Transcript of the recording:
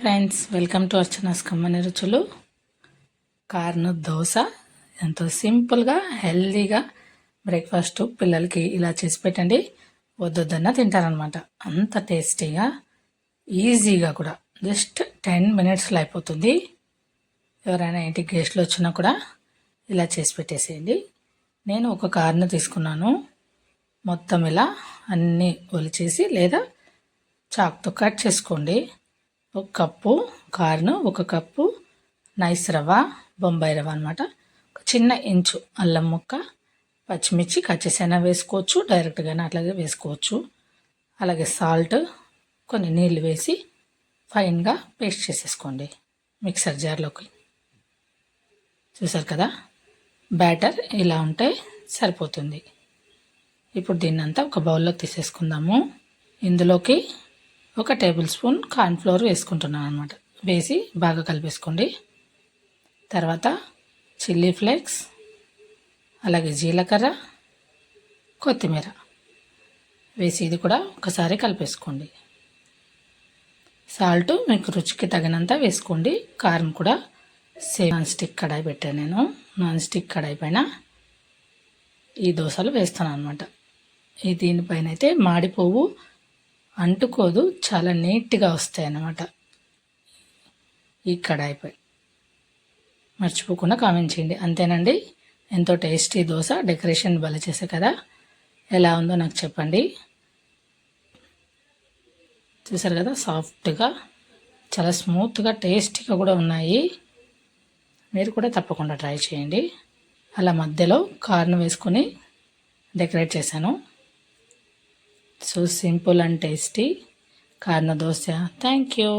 Friends welcome to Archana's కమ్మని రుచులు. Corn dosa ఎంతో సింపుల్గా హెల్దీగా బ్రేక్ఫాస్ట్ పిల్లలకి ఇలా చేసి పెట్టండి. వద్దొద్దన్న తింటారనమాట అంత టేస్టీగా ఈజీగా కూడా. జస్ట్ టెన్ మినిట్స్లో అయిపోతుంది. ఎవరైనా ఇంటికి గెస్ట్లు వచ్చినా కూడా ఇలా చేసి పెట్టేసేయండి. నేను ఒక కార్ను తీసుకున్నాను. మొత్తం ఇలా అన్నీ ఒలిచేసి లేదా చాక్తో కట్ చేసుకోండి. ఒక కప్పు కారును ఒక కప్పు నైస్ రవ్వ బొంబాయి రవ్వ అనమాట ఒక చిన్న ఇంచు అల్లం ముక్క పచ్చిమిర్చి కచ్చిసైనా వేసుకోవచ్చు డైరెక్ట్గానే అట్లాగే వేసుకోవచ్చు. అలాగే సాల్ట్ కొన్ని నీళ్ళు వేసి ఫైన్గా పేస్ట్ చేసేసుకోండి మిక్సర్ జార్లోకి చూసారు కదా? బ్యాటర్ ఇలా ఉంటే సరిపోతుంది. ఇప్పుడు దీన్నంతా ఒక బౌల్లో తీసేసుకుందాము. ఇందులోకి ఒక టేబుల్ స్పూన్ కార్న్ఫ్లోర్ వేసుకుంటున్నాను అనమాట వేసి బాగా కలిపేసుకోండి. తర్వాత చిల్లీ ఫ్లేక్స్ అలాగే జీలకర్ర కొత్తిమీర. వేసి ఇది కూడా ఒకసారి కలిపేసుకోండి. సాల్ట్ మీకు రుచికి తగినంత వేసుకోండి. కారం కూడా సేమ్ నాన్ స్టిక్ కడాయి పెట్టాను నేను. నాన్ స్టిక్ కడాయి పైన ఈ దోశలు వేస్తాను అనమాట ఈ దీనిపైన అయితే మాడిపోవు అంటుకోదు చాలా నీట్గా వస్తాయి అన్నమాట ఈ కడాయిపై. మర్చిపోకుండా కామెంట్ చేయండి. అంతేనండి ఎంతో టేస్టీ దోశ డెకరేషన్ బల చేసే కదా. ఎలా ఉందో నాకు చెప్పండి. చూసారు కదా సాఫ్ట్గా చాలా స్మూత్గా టేస్టీగా కూడా ఉన్నాయి. మీరు కూడా తప్పకుండా ట్రై చేయండి. అలా మధ్యలో కార్న్ వేసుకొని డెకరేట్ చేశాను. సో సింపుల్ అండ్ టేస్టీ కారణ దోశ థ్యాంక్ యూ